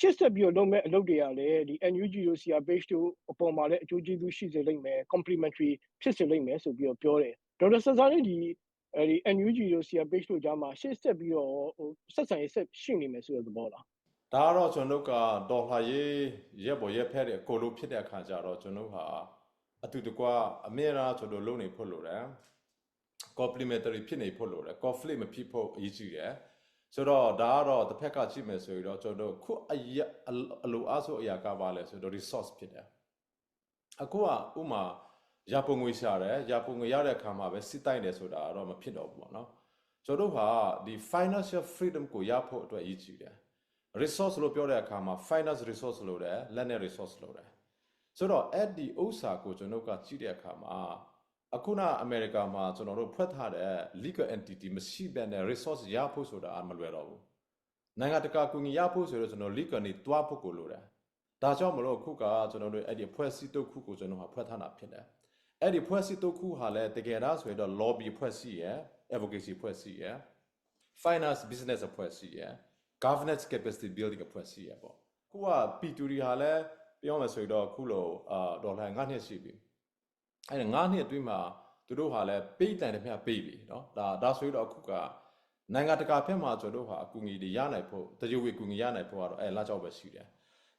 ရှစ်ဆက်ပြီးတော့လုပ်မဲ့အလုပ်တွေကလည်းဒီ NUG တို့ CR page တို့အပေါ်မှာလည်းအကျိုးကျေးဇူးရှိစေလိမ့်မယ် complementary ဖြစ်စေလိမ့်မယ်ဆိုပြီးတော့ပြောတယ်ဒေါက်တာဆဆာနဲ့ဒီအဲဒီ NUG တို့ CR page တို့ကြားမှာရှစ်ဆက်ပြီးတော့ဟိုဆက်ဆံရေးဆက်ရှိနေမယ်ဆိုတဲ့သဘောလားဒါကတော့ကျွန်တော်တို့ကဒေါ်လာရေးရက်ပေါ်ရက်ဖက်တဲ့အကိုလိုဖြစ်တဲ့အခါကျတော့ကျွန်တော်တို့ဟာအတူတကွအမြဲတမ်းကျွန်တော်လုပ်နေဖို့လိုတယ် complementary ဖြစ်နေဖို့လိုတယ် conflict မဖြစ်ဖို့အရေးကြီးတယ် ဆိုတော့ဒါကတော့တစ်ဖက်ကကြည့်မယ်ဆိုရင်တော့ကျွန်တော်တို့ခုအရအလိုအားဆိုအရာကပါလဲဆိုတော့ resource ဖြစ်တယ်အခုကဥမာရပုံငွေရှာတယ်ရပုံငွေရတဲ့အခါမှာပဲစစ်တိုက်တယ်ဆိုတာတော့မဖြစ်တော့ဘူးပေါ့နော်ကျွန်တော်တို့ဟာဒီ financial freedom ကိုရဖို့အတွက်အရေးကြီးတယ် resource လို့ပြောတဲ့အခါမှာ finance resource လို့တယ်လက်နဲ့ resource လို့တယ်ဆိုတော့အဲ့ဒီဥစ္စာကိုကျွန်တော်တို့ကကြည့်တဲ့အခါမှာ အခုနအမေရိကန်မှာကျွန်တော်တို့ဖွက်ထားတဲ့ legal entity မရှိဘဲနဲ့ resource ရဖို့ဆိုတာအမလွယ်တော့ဘူးနိုင်ငံတကာကူညီရဖို့ဆိုတော့ကျွန်တော် legal နေတွားဖို့ကိုလိုတယ်ဒါကြောင့်မလို့အခုကကျွန်တော်တို့အဲ့ဒီဖွဲ့စည်းတုပ်ခုကိုကျွန်တော်ဟာဖွက်ထားတာဖြစ်တယ်အဲ့ဒီဖွဲ့စည်းတုပ်ခုဟာလည်းတကယ်တော့ဆိုရင်တော့ lobby ဖွဲ့စည်းရယ် advocacy ဖွဲ့စည်းရယ် finance business အဖွဲ့အစည်းရယ် governance capacity building အဖွဲ့အစည်းရယ်ပေါ့ခုက P2 တွေဟာလည်းပြောမယ်ဆိုရင်တော့ခုလိုအာဒေါ်လာ9နှစ်ရှိပြီ အဲ့ဒါ9နှစ်အတွင်းမှာသူတို့ဟာလည်းပေးတန်တဲ့မြတ်ပေးပြီเนาะဒါဒါဆိုရင်တော့အခုကနိုင်ငံတကာဘက်မှာကျွန်တော်တို့ဟာအကူအညီတွေရနိုင်ဖို့တကြွေကူညီရနိုင်ဖို့ကတော့အဲလာကြောက်ပဲရှိတယ်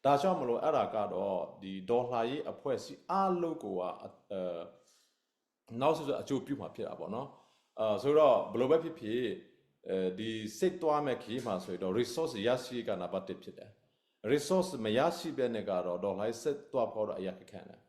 ဒါကြောင့်မလို့အဲ့ဒါကတော့ဒီဒေါ်လာရေးအဖွဲ့အစည်းအားလုံးကိုကအဲနောက်ဆက်အကျိုးပြုမှာဖြစ်တာပေါ့နော်အာဆိုတော့ဘယ်လိုပဲဖြစ်ဖြစ်အဲဒီစိတ်သွားမဲ့ခီးမှာဆိုတော့ resource ရရှိကနံပါတ်1ဖြစ်တယ် resource မရရှိဘဲနဲ့ကတော့ဒေါ်လာဆက်သွားဖို့တော့အရာခက်ခဲတယ်